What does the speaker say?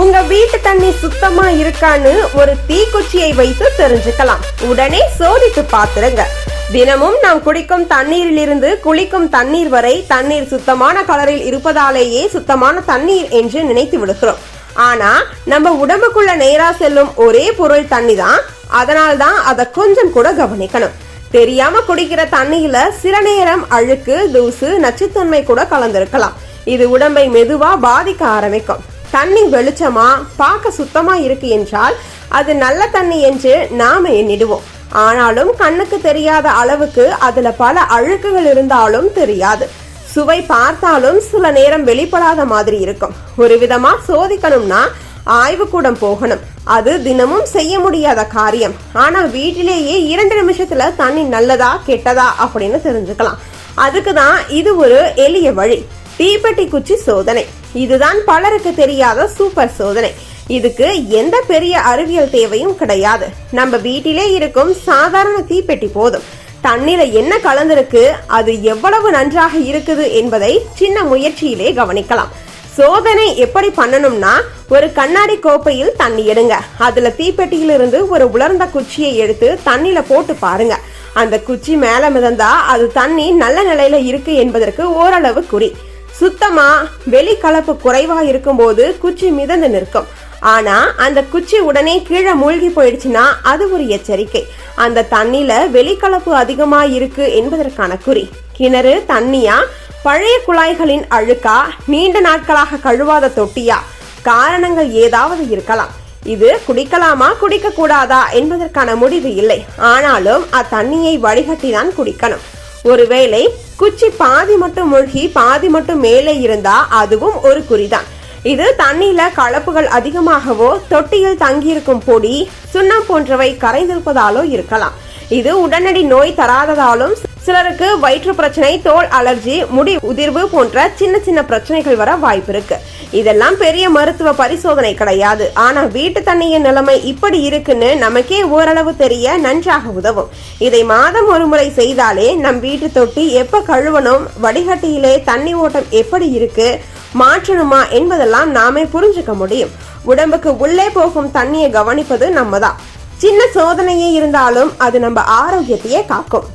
உங்க வீட்டு தண்ணி சுத்தமா இருக்கான்னு ஒரு தீக்குச்சியை வைத்து தெரிஞ்சுக்கலாம். உடனே சோதித்து பார்த்துருங்க. தினமும் நாம் குடிக்கும் தண்ணீரிலிருந்து குளிக்கும் தண்ணீர் வரை தண்ணீர் சுத்தமான கலரில் இருப்பதாலேயே சுத்தமான தண்ணீர் என்று நினைத்து விடுகிறோம். ஆனா நம்ம உடம்புக்குள்ள நேரா செல்லும் ஒரே பொருள் தண்ணி தான் அதனால்தான் அதை கொஞ்சம் கூட கவனிக்கணும். தெரியாம குடிக்கிற தண்ணியில சில நேரம் அழுக்கு தூசு நச்சுத்தன்மை கூட கலந்திருக்கலாம். இது உடம்பை மெதுவா பாதிக்க ஆரம்பிக்கும். தண்ணி வெளிச்சமா? பார்க்க சுத்தமா இருக்கு என்றால் அது நல்ல தண்ணி என்று நாம எண்ணிடுவோம். ஆனாலும் கண்ணுக்கு தெரியாத அளவுக்கு அதுல பல அழுக்குகள் இருந்தாலும் தெரியாது. சுவை பார்த்தாலும் சில நேரம் வெளிப்படாத மாதிரி இருக்கும். ஒரு விதமா சோதிக்கணும்னா ஆய்வுக்கூடம் போகணும். அது தினமும் செய்ய முடியாத காரியம். ஆனா வீட்டிலேயே இரண்டு நிமிஷத்துல தண்ணி நல்லதா கெட்டதா அப்படின்னு தெரிஞ்சுக்கலாம். அதுக்கு தான் இது ஒரு எளிய வழி. தீப்பெட்டி குச்சி சோதனை. இதுதான் பலருக்கு தெரியாத சூப்பர் சோதனை. இதுக்கு எந்த பெரிய அறிவியல் தேவையும் கிடையாது. நம்ம வீட்டிலே இருக்கும் சாதாரண தீப்பெட்டி போதும். தண்ணீர என்ன கலந்திருக்கு அது எவ்வளவு நன்றாக இருக்குது என்பதை சின்ன முயற்சியிலே கவனிக்கலாம். சோதனை எப்படி பண்ணணும்னா ஒரு கண்ணாடி கோப்பையில் தண்ணி எடுங்க. அதுல தீப்பெட்டியிலிருந்து ஒரு உலர்ந்த குச்சியை எடுத்து தண்ணியில் போட்டு பாருங்க. அந்த குச்சி மேல மிதந்தா அது தண்ணி நல்ல நிலையில இருக்கு என்பதற்கு ஓரளவு குறி. சுத்தமா வெளிக்கலப்பு குறைவா இருக்கும்போது குச்சி மிதந்து நிற்கும். ஆனா அந்த குச்சி உடனே கீழே மூழ்கி போயிடுச்சுன்னா அது ஒரு எச்சரிக்கை. அந்த தண்ணில வெளிக்கலப்பு அதிகமா இருக்கு என்பதற்கான குறி. கிணறு தண்ணியா? பழைய குழாய்களின் அழுக்கா? நீண்ட நாட்களாக கழுவாத தொட்டியா? காரணங்கள் ஏதாவது இருக்கலாம். இது குடிக்கலாமா குடிக்க கூடாதா என்பதற்கான முடிவு இல்லை. ஆனாலும் அத்தண்ணியை வடிகட்டி தான் குடிக்கணும். ஒருவேளை குச்சி பாதி மட்டும் மூழ்கி பாதி மட்டும் மேலே இருந்தா அதுவும் ஒரு குறிதான். இது தண்ணீர்ல கலப்புகள் அதிகமாகவோ தொட்டியில் தங்கியிருக்கும் பொடி சுண்ணம் போன்றவை கரைந்திருப்பதாலோ இருக்கலாம். இது உடனடி நோய் தராததாலும் சிலருக்கு வயிற்று பிரச்சனை தோல் அலர்ஜி முடி உதிர்வு போன்ற சின்ன சின்ன பிரச்சனைகள் வர வாய்ப்பு இருக்கு. இதெல்லாம் பெரிய மருத்துவ பரிசோதனை கிடையாது. ஆனா வீட்டு தண்ணியின் நிலைமை இப்படி இருக்குன்னு நமக்கே ஓரளவு தெரிய நன்றாக உதவும். இதை மாதம் ஒரு முறை செய்தாலே நம் வீட்டு தொட்டி எப்ப கழுவணும் வடிகட்டியிலே தண்ணி ஓட்டம் எப்படி இருக்கு மாற்றணுமா என்பதெல்லாம் நாமே புரிஞ்சுக்க முடியும். உடம்புக்கு உள்ளே போகும் தண்ணியை கவனிப்பது நம்ம தான் சின்ன சோதனையே இருந்தாலும் அது நம்ம ஆரோக்கியத்தையே காக்கும்.